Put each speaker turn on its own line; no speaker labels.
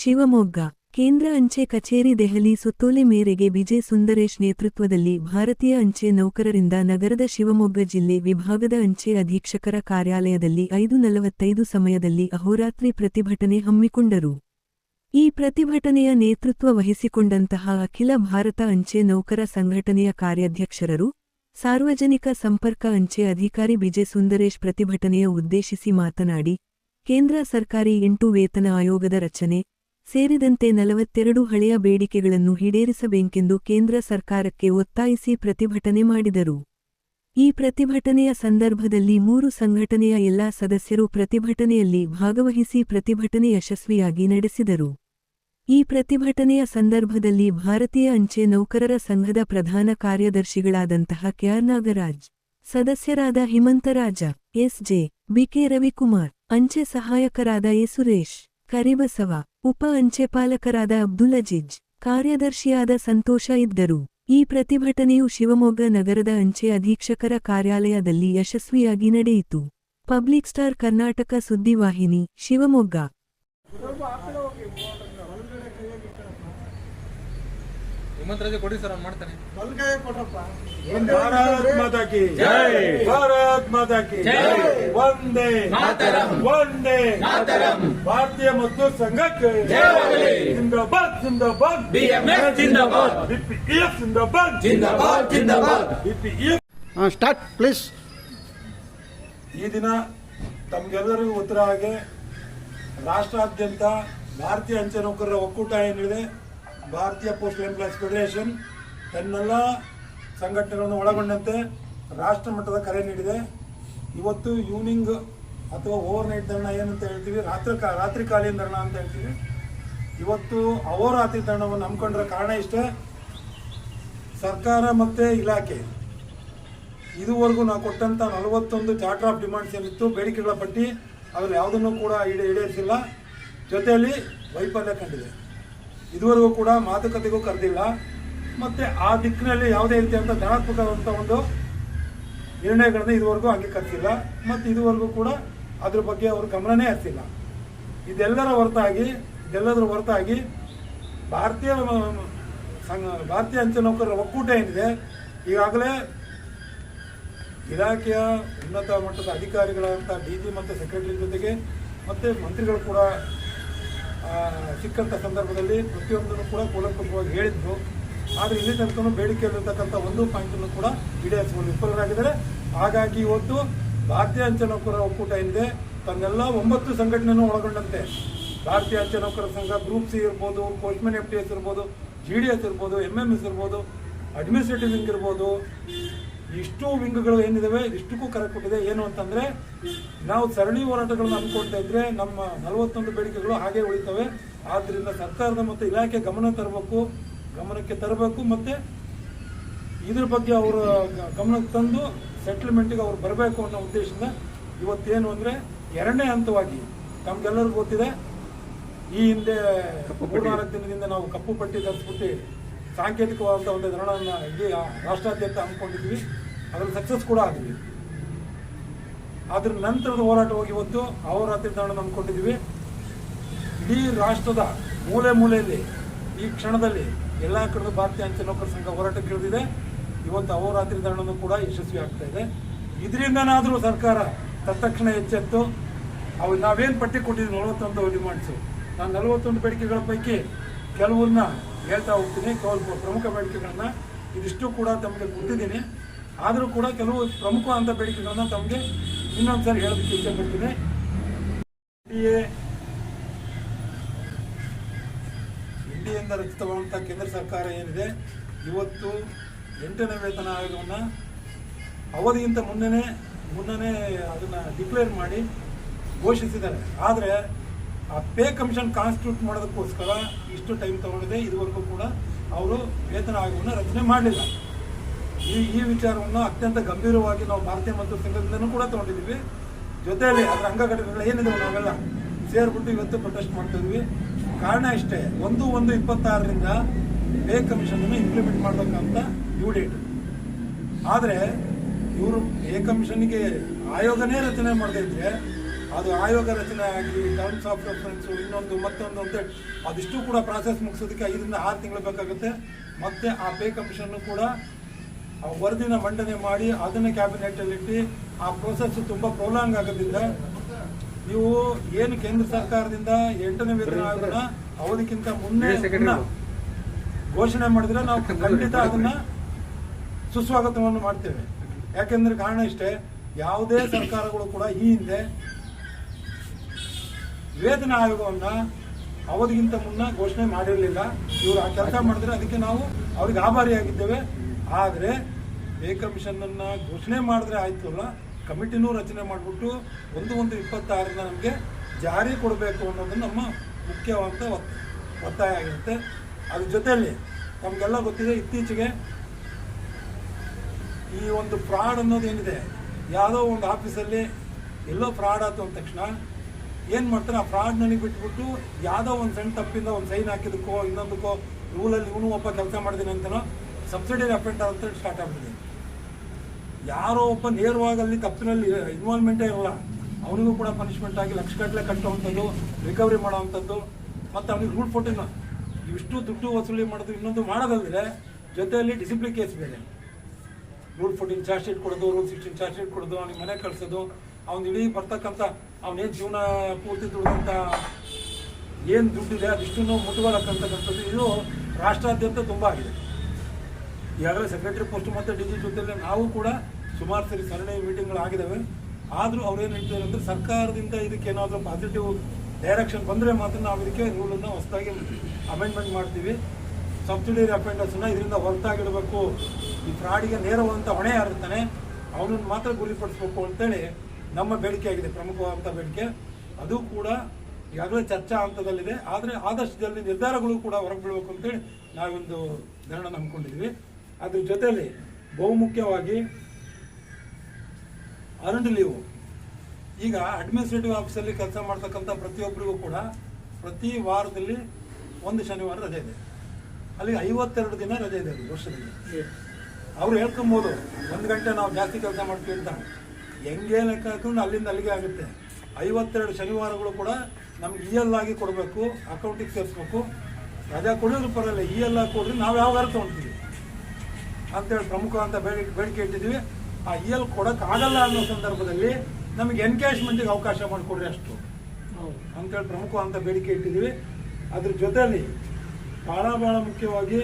ಶಿವಮೊಗ್ಗ, ಕೇಂದ್ರ ಅಂಚೆ ಕಚೇರಿ ದೆಹಲಿ ಸುತ್ತೋಲೆ ಮೇರೆಗೆ ವಿಜಯ್ ಸುಂದರೇಶ್ ನೇತೃತ್ವದಲ್ಲಿ ಭಾರತೀಯ ಅಂಚೆ ನೌಕರರಿಂದ ನಗರದ ಶಿವಮೊಗ್ಗ ಜಿಲ್ಲೆ ವಿಭಾಗದ ಅಂಚೆ ಅಧೀಕ್ಷಕರ ಕಾರ್ಯಾಲಯದಲ್ಲಿ ಐದು ನಲವತ್ತೈದು ಸಮಯದಲ್ಲಿ ಅಹೋರಾತ್ರಿ ಪ್ರತಿಭಟನೆ ಹಮ್ಮಿಕೊಂಡರು. ಈ ಪ್ರತಿಭಟನೆಯ ನೇತೃತ್ವ ವಹಿಸಿಕೊಂಡಂತಹ ಅಖಿಲ ಭಾರತ ಅಂಚೆ ನೌಕರ ಸಂಘಟನೆಯ ಕಾರ್ಯಾಧ್ಯಕ್ಷರರು, ಸಾರ್ವಜನಿಕ ಸಂಪರ್ಕ ಅಂಚೆ ಅಧಿಕಾರಿ ವಿಜಯ್ ಸುಂದರೇಶ್ ಪ್ರತಿಭಟನೆಯ ಉದ್ದೇಶಿಸಿ ಮಾತನಾಡಿ, ಕೇಂದ್ರ ಸರ್ಕಾರಿ ಎಂಟು ವೇತನ ಆಯೋಗದ ರಚನೆ ಸೇರಿದಂತೆ ನಲವತ್ತೆರಡು ಹಳೆಯ ಬೇಡಿಕೆಗಳನ್ನು ಈಡೇರಿಸಬೇಕೆಂದು ಕೇಂದ್ರ ಸರ್ಕಾರಕ್ಕೆ ಒತ್ತಾಯಿಸಿ ಪ್ರತಿಭಟನೆ ಮಾಡಿದರು. ಈ ಪ್ರತಿಭಟನೆಯ ಸಂದರ್ಭದಲ್ಲಿ ಮೂರು ಸಂಘಟನೆಯ ಎಲ್ಲಾ ಸದಸ್ಯರು ಪ್ರತಿಭಟನೆಯಲ್ಲಿ ಭಾಗವಹಿಸಿ ಪ್ರತಿಭಟನೆ ಯಶಸ್ವಿಯಾಗಿ ನಡೆಸಿದರು. ಈ ಪ್ರತಿಭಟನೆಯ ಸಂದರ್ಭದಲ್ಲಿ ಭಾರತೀಯ ಅಂಚೆ ನೌಕರರ ಸಂಘದ ಪ್ರಧಾನ ಕಾರ್ಯದರ್ಶಿಗಳಾದಂತಹ ಕೆಆರ್ ನಾಗರಾಜ್, ಸದಸ್ಯರಾದ ಹಿಮಂತರಾಜ ಎಸ್ಜೆ ಬಿಕೆ ರವಿಕುಮಾರ್, ಅಂಚೆ ಸಹಾಯಕರಾದ ಎ ಸುರೇಶ್, ಕರಿಬಸವ ಉಪ ಅಂಚೆಪಾಲಕರಾದ ಅಬ್ದುಲ್ ಅಜೀಜ್, ಕಾರ್ಯದರ್ಶಿಯಾದ ಸಂತೋಷ ಇದ್ದರು. ಈ ಪ್ರತಿಭಟನೆಯು ಶಿವಮೊಗ್ಗ ನಗರದ ಅಂಚೆ ಅಧೀಕ್ಷಕರ ಕಾರ್ಯಾಲಯದಲ್ಲಿ ಯಶಸ್ವಿಯಾಗಿ ನಡೆಯಿತು. ಪಬ್ಲಿಕ್ ಸ್ಟಾರ್ ಕರ್ನಾಟಕ ಸುದ್ದಿವಾಹಿನಿ, ಶಿವಮೊಗ್ಗ.
ಕೊಡಿ ಸರ್ ಅವ್ನು ಮಾಡ್ತಾನೆ.
ಭಾರತ್ ಮಾತಾ. ಕಿ.
ಜೈ.
ಭಾರತ್ ಮಾತಾ ಕಿ.
ಜೈ.
ಒಂದೇ
ಮಾತರಂ.
ಒಂದೇ
ಮಾತರಂ.
ಭಾರತೀಯ ಮತ್ತು ಸಂಘಕ್ಕೆ.
ಜಯವಾಗಲಿ.
ಜಿಂದಾಬಾದ್ ಜಿಂದಾಬಾದ್.
ಜಿಂದಾಬಾದ್.
ಬಿಪಿಎಫ್ ಜಿಂದಾಬಾದ್.
ಜಿಂದಾಬಾದ್ ಜಿಂದಾಬಾದ್.
ಬಿಪಿಎಫ್
ಸ್ಟಾರ್ಟ್ ಪ್ಲೀಸ್
ಈ ದಿನ ತಮ್ಗೆಲ್ಲರಿಗೂ ಉತ್ತರ ಹಾಗೆ ರಾಷ್ಟ್ರಾದ್ಯಂತ ಭಾರತೀಯ ಅಂಚೆ ನೌಕರರ ಒಕ್ಕೂಟ ಏನಿದೆ ಭಾರತೀಯ ಪೋಸ್ಟ್ ಎಂಪ್ಲಾಯೀಸ್ ಫೆಡರೇಷನ್ ತನ್ನೆಲ್ಲ ಸಂಘಟನೆಗಳನ್ನು ಒಳಗೊಂಡಂತೆ ರಾಷ್ಟ್ರ ಮಟ್ಟದ ಕರೆ ನೀಡಿದೆ. ಇವತ್ತು ಈವ್ನಿಂಗ್ ಅಥವಾ ಓವರ್ ನೈಟ್ ಧರಣ ಏನಂತ ಹೇಳ್ತೀವಿ? ರಾತ್ರಿ ಕಾ, ರಾತ್ರಿ ಕಾಲೀನ ಧರಣ ಅಂತ ಹೇಳ್ತೀವಿ. ಇವತ್ತು ಅಹೋರಾತ್ರಿ ಧರಣವನ್ನು ಹಮ್ಮಿಕೊಂಡ್ರ ಕಾರಣ ಇಷ್ಟೇ? ಸರ್ಕಾರ ಮತ್ತು ಇಲಾಖೆ. ಇದುವರೆಗೂ ನಾವು ಕೊಟ್ಟಂಥ ನಲವತ್ತೊಂದು ಚಾರ್ಟರ್ ಆಫ್ ಡಿಮಾಂಡ್ಸ್ ಏನಿತ್ತು, ಬೇಡಿಕೆಗಳ ಪಟ್ಟಿ, ಅದರಲ್ಲಿ ಯಾವುದನ್ನು ಕೂಡ ಈಡೇ, ಈಡೇರಿಸಿಲ್ಲ. ಜೊತೆಯಲ್ಲಿ ವೈಫಲ್ಯ ಕಂಡಿದೆ. ಇದುವರೆಗೂ ಕೂಡ ಮಾತುಕತೆಗೂ ಕರೆದಿಲ್ಲ. ಮತ್ತೆ ಆ ದಿಕ್ಕಿನಲ್ಲಿ ಯಾವುದೇ ರೀತಿಯಾದಂಥ ಧನಾತ್ಮಕವಾದಂಥ ಒಂದು ನಿರ್ಣಯಗಳನ್ನು ಇದುವರೆಗೂ ಅಂಗೀಕರಿಸಿಲ್ಲ. ಮತ್ತು ಇದುವರೆಗೂ ಕೂಡ ಅದ್ರ ಬಗ್ಗೆ ಅವರು ಗಮನನೇ ಹರಿಸಿಲ್ಲ. ಇದೆಲ್ಲರ ಹೊರತಾಗಿ, ಇದೆಲ್ಲದರ ಹೊರತಾಗಿ ಭಾರತೀಯ, ಸಂಘ, ಭಾರತೀಯ ಅಂಚೆ ನೌಕರರ ಒಕ್ಕೂಟ ಏನಿದೆ, ಈಗಾಗಲೇ ಇಲಾಖೆಯ ಉನ್ನತ ಮಟ್ಟದ ಅಧಿಕಾರಿಗಳಾದಂಥ ಡಿ ಜಿ ಮತ್ತು ಸೆಕ್ರೆಟರಿ ಜೊತೆಗೆ ಮತ್ತು ಮಂತ್ರಿಗಳು ಕೂಡ ಸಿಕ್ಕಂಥ ಸಂದರ್ಭದಲ್ಲಿ ಪ್ರತಿಯೊಂದನ್ನು ಕೂಡ ಕೂಲಂಕುಷವಾಗಿ ಹೇಳಿದ್ರು. ಆದರೆ ಇಲ್ಲಿ ತನಕ ಬೇಡಿಕೆಯಲ್ಲಿರ್ತಕ್ಕಂಥ ಒಂದು ಪಾಯಿಂಟನ್ನು ಕೂಡ ಈಡೇರಿಸಿಕೊಂಡು ವಿಫಲರಾಗಿದ್ದಾರೆ. ಹಾಗಾಗಿ ಇವತ್ತು ಭಾರತೀಯ ಅಂಚೆ ನೌಕರರ ಒಕ್ಕೂಟ ಏನಿದೆ, ತನ್ನೆಲ್ಲ ಒಂಬತ್ತು ಸಂಘಟನೆಯನ್ನು ಒಳಗೊಂಡಂತೆ. ಭಾರತೀಯ ಅಂಚೆ ನೌಕರರ ಸಂಘ ಗ್ರೂಪ್ ಸಿ ಇರ್ಬೋದು ಪೋಸ್ಟ್ಮನ್ ಎಫ್ ಟಿ ಎಸ್ ಇರ್ಬೋದು ಜಿ ಡಿ ಎಸ್ ಇರ್ಬೋದು ಎಂ ಎಂ ಎಸ್ ಇರ್ಬೋದು ಅಡ್ಮಿನಿಸ್ಟ್ರೇಟಿವ್ ವಿಂಗ್ ಇರ್ಬೋದು ಇಷ್ಟು ವಿಂಗ್ಗಳು ಏನಿದಾವೆ ಇಷ್ಟಕ್ಕೂ ಕರೆ ಕೊಟ್ಟಿದೆ. ಏನು ಅಂತಂದ್ರೆ ನಾವು ಸರಣಿ ಹೋರಾಟಗಳನ್ನು ಅನ್ಕೊಳ್ತಾ ಇದ್ರೆ ನಮ್ಮ ನಲವತ್ತೊಂದು ಬೇಡಿಕೆಗಳು ಹಾಗೆ ಉಳಿತವೆ. ಆದ್ರಿಂದ ಸರ್ಕಾರದ ಮತ್ತು ಇಲಾಖೆ ಗಮನ ತರಬೇಕು ಗಮನಕ್ಕೆ ತರಬೇಕು ಮತ್ತೆ ಇದ್ರ ಬಗ್ಗೆ ಅವರ ಗಮನಕ್ಕೆ ತಂದು ಸೆಟ್ಲ್ಮೆಂಟ್ಗೆ ಅವ್ರು ಬರಬೇಕು ಅನ್ನೋ ಉದ್ದೇಶದಿಂದ ಇವತ್ತೇನು ಅಂದ್ರೆ ಎರಡನೇ ಹಂತವಾಗಿ ತಮ್ಗೆಲ್ಲರಿಗೂ ಗೊತ್ತಿದೆ. ಈ ಹಿಂದೆ ಮೂರ್ನಾಲ್ಕು ದಿನದಿಂದ ನಾವು ಕಪ್ಪು ಪಟ್ಟಿ ಧರಿಸ್ಬಿಟ್ಟು ಸಾಂಕೇತಿಕವಾದಂಥ ಒಂದು ಧರಣವನ್ನು ಇಡೀ ರಾಷ್ಟ್ರಾದ್ಯಂತ ಹಮ್ಮಿಕೊಂಡಿದ್ವಿ ಅದರಲ್ಲಿ ಸಕ್ಸಸ್ ಕೂಡ ಆಗಿದ್ವಿ ಅದ್ರ ನಂತರದ ಹೋಗಿ ಇವತ್ತು ಅವರಾತ್ರಿ ಧರಣ ಹಮ್ಮಿಕೊಂಡಿದ್ವಿ ಇಡೀ ರಾಷ್ಟ್ರದ ಮೂಲೆ ಮೂಲೆಯಲ್ಲಿ, ಈ ಕ್ಷಣದಲ್ಲಿ ಎಲ್ಲ ಕಡೆ ಭಾರತೀಯ ಅಂಚೆ ನೌಕರ ಸಂಘ ಹೋರಾಟಕ್ಕೆ ಇಳಿದಿದೆ. ಇವತ್ತು ಅಹೋರಾತ್ರಿ ಧರಣನು ಕೂಡ ಯಶಸ್ವಿ ಆಗ್ತಾ ಇದೆ. ಇದರಿಂದನಾದರೂ ಸರ್ಕಾರ ತತ್ಕ್ಷಣ ಎಚ್ಚೆತ್ತು. ಅವು ನಾವೇನು ಪಟ್ಟಿ ಕೊಟ್ಟಿದ್ವಿ ನಲವತ್ತೊಂದು ಡಿಮಾಂಡ್ಸು. ನಾನು ನಲವತ್ತೊಂದು ಬೇಡಿಕೆಗಳ ಪೈಕಿ ಕೆಲವನ್ನ ಹೇಳ್ತಾ ಹೋಗ್ತೀನಿ. ಕೆಲವು ಪ್ರಮುಖ ಬೇಡಿಕೆಗಳನ್ನ ಇದಿಷ್ಟು ಕೂಡ ತಮಗೆ ಗೊತ್ತಿದ್ದೀನಿ ಆದರೂ ಕೂಡ ಕೆಲವು ಪ್ರಮುಖ ಅಂತ ಬೇಡಿಕೆಗಳನ್ನ ತಮಗೆ ಇನ್ನೊಂದ್ಸರಿ ಹೇಳೋದಕ್ಕೆ ಇಚ್ಛೆ ಪಡ್ತೀನಿ. ಇಂಡಿಯಿಂದ ರಚಿತವಾದಂಥ ಕೇಂದ್ರ ಸರ್ಕಾರ ಏನಿದೆ? ಇವತ್ತು ಎಂಟನೇ ವೇತನ ಆಯೋಗವನ್ನು ಅವಧಿಗಿಂತ ಮುನ್ನನೇ ಮುನ್ನನೇ ಅದನ್ನು ಡಿಕ್ಲೇರ್ ಮಾಡಿ ಘೋಷಿಸಿದ್ದಾರೆ. ಆದರೆ ಆ ಪೇ ಕಮಿಷನ್ ಕಾನ್ಸ್ಟಿಟ್ಯೂಟ್ ಮಾಡೋದಕ್ಕೋಸ್ಕರ ಇಷ್ಟು ಟೈಮ್ ತಗೊಂಡಿದೆ, ಇದುವರೆಗೂ ಕೂಡ ಅವರು ವೇತನ ಆಯೋಗವನ್ನು ರಚನೆ ಮಾಡಲಿಲ್ಲ. ಈ ಈ ವಿಚಾರವನ್ನು ಅತ್ಯಂತ ಗಂಭೀರವಾಗಿ ನಾವು ಭಾರತೀಯ ಮತ್ತು ಸಂಘದಿಂದನೂ ಕೂಡ ತಗೊಂಡಿದ್ದೀವಿ. ಜೊತೆಯಲ್ಲಿ ಅದರ ಅಂಗಘಟಕಗಳು ಏನಿದಾವೆ ನಾವೆಲ್ಲ ಸೇರ್ಬಿಟ್ಟು ಇವತ್ತು ಪ್ರೊಟೆಸ್ಟ್ ಮಾಡ್ತಾ ಇದ್ವಿ. ಕಾರಣ ಇಷ್ಟೇ, ಒಂದು ಒಂದು ಇಪ್ಪತ್ತಾರರಿಂದ ಪೇ ಕಮಿಷನ್ ಅನ್ನು ಇಂಪ್ಲಿಮೆಂಟ್ ಮಾಡಬೇಕಂತ ಡ್ಯೂ ಡೇಟ್ ಆದರೆ ಇವರು ಪೇ ಕಮಿಷನ್ಗೆ ಆಯೋಗನೇ ರಚನೆ ಮಾಡದೇ ಇದ್ರೆ ಅದು ಆಯೋಗ ರಚನೆ ಆಗಲಿ ಟರ್ಮ್ಸ್ ಆಫ್ ರೆಫರೆನ್ಸು ಇನ್ನೊಂದು ಮತ್ತೊಂದು ಅಂತೇಳಿ ಅದಿಷ್ಟು ಕೂಡ ಪ್ರಾಸೆಸ್ ಮುಗಿಸೋದಕ್ಕೆ ಐದರಿಂದ ಆರು ತಿಂಗಳು ಬೇಕಾಗುತ್ತೆ. ಮತ್ತೆ ಆ ಪೇ ಕಮಿಷನ್ ಕೂಡ ಆ ವರದಿನ ಮಂಡನೆ ಮಾಡಿ ಅದನ್ನು ಕ್ಯಾಬಿನೆಟ್ ಅಲ್ಲಿ ಇಟ್ಟು ಆ ಪ್ರೋಸೆಸ್ ತುಂಬಾ ಪ್ರೊಲಾಂಗ್ ಆಗೋದ್ರಿಂದ ನೀವು ಏನು ಕೇಂದ್ರ ಸರ್ಕಾರದಿಂದ ಎಂಟನೇ ವೇತನ ಆಯೋಗನ ಅವರಿಗಿಂತ ಮುನ್ನ ಘೋಷಣೆ ಮಾಡಿದ್ರೆ ನಾವು ಖಂಡಿತ ಅದನ್ನ ಸುಸ್ವಾಗತವನ್ನು ಮಾಡ್ತೇವೆ. ಯಾಕೆಂದ್ರೆ ಕಾರಣ ಇಷ್ಟೇ ಯಾವುದೇ ಸರ್ಕಾರಗಳು ಕೂಡ ಈ ಹಿಂದೆ ವೇತನ ಆಯೋಗವನ್ನ ಅವಧಿಗಿಂತ ಮುನ್ನ ಘೋಷಣೆ ಮಾಡಿರಲಿಲ್ಲ. ಇವರು ಆ ಕೆಲಸ ಮಾಡಿದ್ರೆ ಅದಕ್ಕೆ ನಾವು ಅವ್ರಿಗೆ ಆಭಾರಿಯಾಗಿದ್ದೇವೆ ಆದರೆ ಪೇ ಕಮಿಷನ್ ಅನ್ನ ಘೋಷಣೆ ಮಾಡಿದ್ರೆ ಅಲ್ಲ. ಕಮಿಟಿನೂ ರಚನೆ ಮಾಡಿಬಿಟ್ಟು ಒಂದು ಒಂದು ಇಪ್ಪತ್ತಾರರಿಂದ ನಮಗೆ ಜಾರಿ ಕೊಡಬೇಕು ಅನ್ನೋದು ನಮ್ಮ ಮುಖ್ಯವಾದ ಒತ್- ಒತ್ತಾಯ ಆಗಿರುತ್ತೆ. ಅದ್ರ ಜೊತೆಯಲ್ಲಿ ನಮಗೆಲ್ಲ ಗೊತ್ತಿದೆ ಇತ್ತೀಚೆಗೆ ಈ ಒಂದು ಫ್ರಾಡ್ ಅನ್ನೋದು ಏನಿದೆ? ಯಾವುದೋ ಒಂದು ಆಫೀಸಲ್ಲಿ ಎಲ್ಲೋ ಫ್ರಾಡ್ ಆಯ್ತು ಅಂದ ತಕ್ಷಣ ಏನು ಮಾಡ್ತಾರೆ? ಆ ಫ್ರಾಡ್ ನನಗೆ ಬಿಟ್ಬಿಟ್ಟು ಯಾವುದೋ ಒಂದು ಸಣ್ಣ ತಪ್ಪಿಂದ ಒಂದು ಸೈನ್ ಹಾಕಿದಕ್ಕೋ ಇನ್ನೊಂದಕ್ಕೋ ರೂಲಲ್ಲಿ ಇವನು ಒಬ್ಬ ಕೆಲಸ ಮಾಡಿದ್ದೀನಿ ಅಂತನೋ ಸಬ್ಸಿಡಿ ಅಪ್ರೆಂಟ್ ಅಂತ ಸ್ಟಾರ್ಟ್ ಆಗ್ಬಿಟ್ಟಿದೆ. ಯಾರೋ ಒಬ್ಬ ನೇರವಾಗಿ ಅಲ್ಲಿ ತಪ್ಪಿನಲ್ಲಿ ಇನ್ವಾಲ್ವ್ಮೆಂಟೇ ಇಲ್ಲ ಅವನಿಗೂ ಕೂಡ ಪನಿಷ್ಮೆಂಟ್ ಆಗಿ ಲಕ್ಷಗಟ್ಟಲೆ ಕಟ್ಟುವಂಥದ್ದು ರಿಕವರಿ ಮಾಡುವಂಥದ್ದು, ಮತ್ತು ಅವನಿಗೆ ರೂಲ್ ಫೋರ್ಟಿನ ಇವಿಷ್ಟು ದುಡ್ಡು ವಸೂಲಿ ಮಾಡೋದು ಇನ್ನೊಂದು ಮಾಡೋದಲ್ಲದೆ ಜೊತೆಯಲ್ಲಿ ಡಿಸಿಪ್ಲಿನ್ ಕೇಸ್ ಬೇರೆ. ರೂಲ್ ಫೋರ್ಟೀನ್ ಚಾರ್ಜ್ ಶೀಟ್ ಕೊಡೋದು ರೂಲ್ ಸಿಕ್ಸ್ಟೀನ್ ಚಾರ್ಜ್ ಶೀಟ್ ಕೊಡೋದು, ಅವ್ನಿಗೆ ಮನೆ ಕಳ್ಸೋದು ಅವ್ನು ಇಡೀ ಬರ್ತಕ್ಕಂಥ ಅವನೇನು ಜೀವನ ಪೂರ್ತಿ ದುಡಿದಂಥ ಏನು ದುಡ್ಡಿದೆ ಅದಿಷ್ಟನ್ನು ಮುಟ್ಟುಗೋಲಕ್ಕಂತಕ್ಕಂಥದ್ದು ಇದು ರಾಷ್ಟ್ರಾದ್ಯಂತ ತುಂಬ ಆಗಿದೆ. ಈಗಾಗಲೇ ಸೆಕ್ರೆಟರಿ ಪೋಸ್ಟ್ ಮತ್ತು ಡಿ ಜಿ ಜೊತೆಯಲ್ಲಿ ನಾವು ಕೂಡ ಸುಮಾರು ಸರಿ ಸರಣಿ ಮೀಟಿಂಗ್ಗಳು ಆಗಿದ್ದಾವೆ ಆದರೂ ಅವ್ರೇನು ಹೇಳ್ತಾರೆ ಅಂದರೆ ಸರ್ಕಾರದಿಂದ ಇದಕ್ಕೆ ಏನಾದರೂ ಪಾಸಿಟಿವ್ ಡೈರೆಕ್ಷನ್ ಬಂದರೆ ಮಾತ್ರ ನಾವು ಇದಕ್ಕೆ ರೂಲನ್ನು ಹೊಸದಾಗಿ ಅಮೆಂಡ್ಮೆಂಟ್ ಮಾಡ್ತೀವಿ. ಸಬ್ಸಿಡಿ ಅಪೆಂಡರ್ಸ್ನ ಇದರಿಂದ ಹೊರತಾಗಿಡಬೇಕು. ಈ ಫ್ರಾಡಿಗೆ ನೇರವಾದಂಥ ಹೊಣೆ ಯಾರಿರ್ತಾನೆ ಅವನನ್ನು ಮಾತ್ರ ಗುರಿಪಡಿಸ್ಬೇಕು ಅಂತೇಳಿ ನಮ್ಮ ಬೇಡಿಕೆ ಆಗಿದೆ ಪ್ರಮುಖವಾದಂಥ ಬೇಡಿಕೆ. ಅದು ಕೂಡ ಈಗಾಗಲೇ ಚರ್ಚಾ ಹಂತದಲ್ಲಿದೆ. ಆದರೆ ಆದಷ್ಟು ಜಲ್ದಿ ನಿರ್ಧಾರಗಳು ಕೂಡ ಹೊರಗೆ ಬೀಳಬೇಕು ಅಂತೇಳಿ ನಾವೊಂದು ನಿರ್ಣಯ ನಂಬ್ಕೊಂಡಿದ್ವಿ ಅದ್ರ ಜೊತೆಯಲ್ಲಿ ಬಹುಮುಖ್ಯವಾಗಿ ಅರುಣ್ ಲೀವು ಈಗ ಅಡ್ಮಿನಿಸ್ಟ್ರೇಟಿವ್ ಆಫೀಸಲ್ಲಿ ಕೆಲಸ ಮಾಡ್ತಕ್ಕಂಥ ಪ್ರತಿಯೊಬ್ಬರಿಗೂ ಕೂಡ ಪ್ರತಿ ವಾರದಲ್ಲಿ ಒಂದು ಶನಿವಾರ ರಜೆ ಇದೆ. ಅಲ್ಲಿಗೆ ಐವತ್ತೆರಡು ದಿನ ರಜೆ ಇದೆ ಅದು ವರ್ಷದಲ್ಲಿ. ಅವ್ರು ಹೇಳ್ಕೊಂಬೋದು ಒಂದು ಗಂಟೆ ನಾವು ಜಾಸ್ತಿ ಕೆಲಸ ಮಾಡ್ತೀವಿ ಅಂತ. ಹೆಂಗೆ ಲೆಕ್ಕ ಹಾಕೊಂಡು ಅಲ್ಲಿಂದ ಅಲ್ಲಿಗೆ ಆಗುತ್ತೆ. ಐವತ್ತೆರಡು ಶನಿವಾರಗಳು ಕೂಡ ನಮ್ಗೆ ಇ ಎಲ್ ಆಗಿ ಕೊಡಬೇಕು ಅಕೌಂಟಿಗೆ ಸೇರಿಸ್ಬೇಕು. ರಜಾ ಕೊಡೋದು ಪರಲ್ಲ ಇ ಎಲ್ ಆಗಿ ಕೊಡ್ರಿ ನಾವು ಯಾವಾಗ ತೊಗೊಳ್ತೀವಿ ಅಂತೇಳಿ ಪ್ರಮುಖ ಅಂತ ಬೇಡಿಕೆ ಬೇಡಿಕೆ ಇಟ್ಟಿದ್ದೀವಿ. ಆ ಇ ಎಲ್ ಆಗಲ್ಲ ಅನ್ನೋ ಸಂದರ್ಭದಲ್ಲಿ ನಮಗೆ ಎನ್ಕ್ಯಾಶ್ಮೆಂಟಿಗೆ ಅವಕಾಶ ಮಾಡಿಕೊಡ್ರಿ ಅಷ್ಟು. ಅಂತೇಳಿ ಪ್ರಮುಖ ಅಂತ ಬೇಡಿಕೆ ಇಟ್ಟಿದ್ದೀವಿ. ಅದ್ರ ಜೊತೆಯಲ್ಲಿ ಭಾಳ ಭಾಳ ಮುಖ್ಯವಾಗಿ